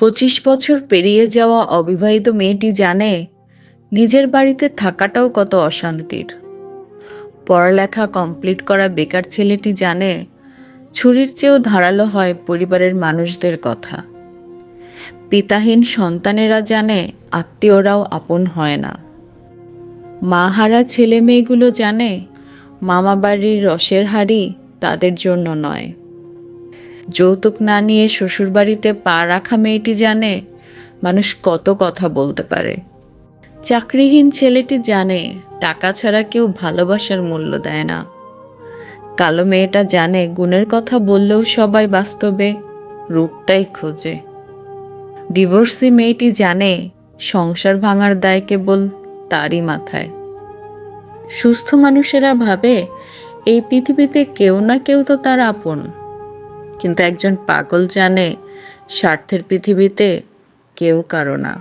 পঁচিশ বছর পেরিয়ে যাওয়া অবিবাহিত মেয়েটি জানে, নিজের বাড়িতে থাকাটাও কত অশান্তির। পড়ালেখা কমপ্লিট করা বেকার ছেলেটি জানে, ছুরির চেয়েও ধারালো হয় পরিবারের মানুষদের কথা। পিতাহীন সন্তানেরা জানে, আত্মীয়রাও আপন হয় না। মাহারা ছেলে মেয়েগুলো জানে, মামাবাড়ির রসের হাড়ি তাদের জন্য নয়। যৌতুক না নিয়ে শ্বশুরবাড়িতে পা রাখা মেয়েটি জানে, মানুষ কত কথা বলতে পারে। চাকরিহীন ছেলেটি জানে, টাকা ছাড়া কেউ ভালোবাসার মূল্য দেয় না। কালো মেয়েটা জানে, গুণের কথা বললেও সবাই বাস্তবে, রূপটাই খোঁজে। ডিভোর্সি মেয়েটি জানে, সংসার ভাঙার দায় কেবল তারই মাথায়। সুস্থ মানুষেরা ভাবে, এই পৃথিবীতে কেউ না কেউ তো তার আপন। কিন্তু একজন পাগল জানে স্বার্থের পৃথিবীতে কেউ কারও না।